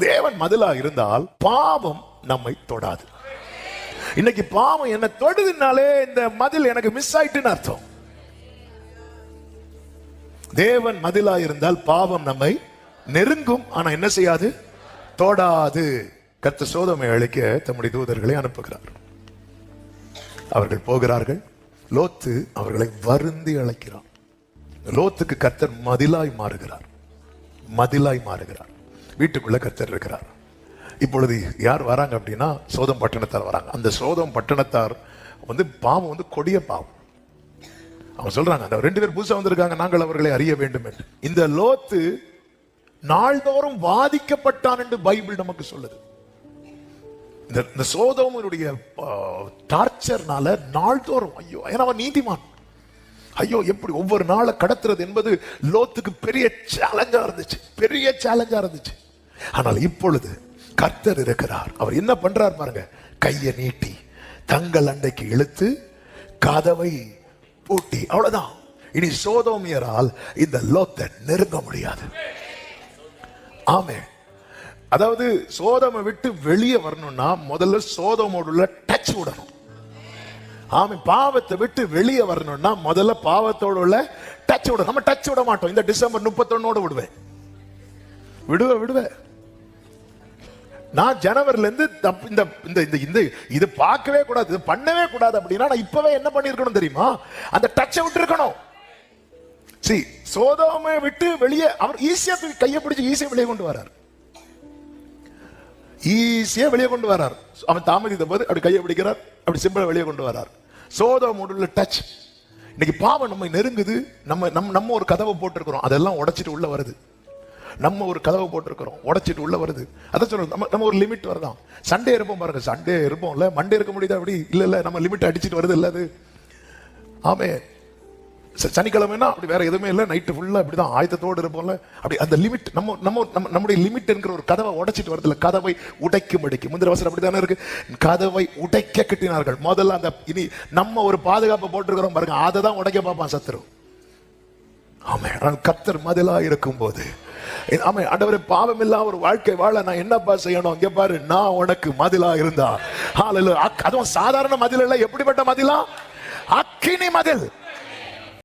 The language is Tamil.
தேவன் மதிலா இருந்தால் பாவம் நம்மை தொடாது. இன்னைக்கு பாவம் என்ன தொடுதுனாலே இந்த மதில் எனக்கு மிஸ் ஆயிட்டுன்னு அர்த்தம். தேவன் மதிலா இருந்தால் பாவம் நம்மை நெருங்கும் ஆனா என்ன செய்யாது? தொடாது. கத்த சோதமை அழைக்க தம்முடைய தூதர்களை அனுப்புகிறார். அவர்கள் போகிறார்கள். லோத்து அவர்களை வருந்தி அழைக்கிறார். லோத்துக்கு கர்த்தர் மதிலாய் மாறுகிறார். மதிலாய் மாறுகிறார். வீட்டுக்குள்ள கத்தர் இருக்கிறார். இப்பொழுது யார் வராங்க அப்படின்னா சோதம் பட்டணத்தார் வராங்க. அந்த சோதம் பட்டணத்தார் வந்து பாவம் வந்து கொடிய பாவம். அவங்க சொல்றாங்க அந்த ரெண்டு பேர் புதுசா வந்திருக்காங்க நாங்கள் அவர்களை அறிய வேண்டும் என்று. இந்த லோத்து நாள்தோறும் வாதிக்கப்பட்டான் என்று பைபிள் நமக்கு சொல்லுது. இந்த இந்த சோதோமனுடைய டார்ச்சர்னால நாள்தோறும் ஐயோ ஏன்னா அவன் நீதிமான். ஐயோ எப்படி ஒவ்வொரு நாளை கடத்துறது என்பது லோத்துக்கு பெரிய சேலஞ்சா இருந்துச்சு. பெரிய சேலஞ்சா இருந்துச்சு. ஆனால் இப்பொழுது கர்த்தர் இருக்கிறார். அவர் என்ன பண்றார் பாருங்க. கையை நீட்டி தங்கள் அண்டைக்கு இழுத்து கதவை பூட்டி அவ்வளவுதான். இனி சோதோமியரால் இந்த லோத்தை நெருங்க முடியாது. ஆமே அதாவது சோதமை விட்டு வெளியே வரணும்னா முதல்ல சோதமோடு உள்ள டச் விடணும். ஆமே பாவத்தை விட்டு வெளியே வரணும்னா முதல்ல பாவத்தோடு உள்ள டச் விட நம்ம டச் விட மாட்டோம். இந்த டிசம்பர் முப்பத்தொன்னோட விடுவேன். விடுவேன் விடுவேன். நான் ஜனவரில இருந்து தப்- இந்த இந்த இந்த இந்த இது பார்க்கவே கூடாது இது பண்ணவே கூடாது அப்படின்னா நான் இப்பவே என்ன பண்ணிருக்கணும் தெரியுமா? அந்த டச்சை விட்டு இருக்கணும் சி சோதோமை விட்டு வெளியே அவர் ஈஸியா தூக்கி கையை பிடிச்சி ஈஸியா வெளியே கொண்டு வரார். ஈஸியா வெளியே கொண்டு வரார். அவன் தாமதித்த போது அப்படி கையை பிடிக்கிறார் அப்படி சிம்பிளா வெளியே கொண்டு வரார். சோதோமோடுள்ள டச் இன்னைக்கு பாவம் நம்ம நெருங்குது நம்ம நம்ம நம்ம ஒரு கதவை போட்டிருக்கிறோம் அதெல்லாம் உடைச்சிட்டு உள்ள வருது. நம்ம ஒரு கதவை போட்டிருக்கிறோம். உடச்சிட்டு உள்ள வருது. அதான் சொல்றோம் நம்ம நம்ம ஒரு லிமிட் வருதான். சண்டே இருப்போம் பாருங்க. சண்டே இருப்போம்ல மண்டே இருக்க முடியுதா அப்படி இல்லை இல்லை. நம்ம லிமிட் அடிச்சிட்டு வருது இல்ல அது? ஆமே. சனிக்கிழமைனா அப்படி வேற எதுவுமே இல்லை. நைட்டு ஃபுல்லாக அப்படி தான் ஆயத்தத்தோடு இருப்போம்ல. அப்படி அந்த லிமிட் நம்ம நம்ம நம்ம நம்முடைய லிமிட் என்கிற ஒரு கதவை உடைச்சிட்டு வரதில்ல கதவை உடைக்கும் அடிக்கும் முந்திர வசனம் அப்படித்தானே இருக்கு? கதவை உடைக்க கட்டினார்கள். முதல்ல அந்த இனி நம்ம ஒரு பாதுகாப்பை போட்டிருக்கிறோம் பாருங்க. அதை தான் உடைக்க பார்ப்பான் சத்துரு ஆமாம் கத்தர் மதிலா இருக்கும் போது ஆமா ஆண்டவரே பாவம் இல்லா ஒரு வாழ்க்கை வாழ நான் என்னப்பா செய்யணும்? இங்க பாரு நான் உனக்கு மதிலா இருந்தா. அக்- அதுவும் சாதாரண மதில் இல்ல எப்படிப்பட்ட மதிலா? அக்கினி மதில்.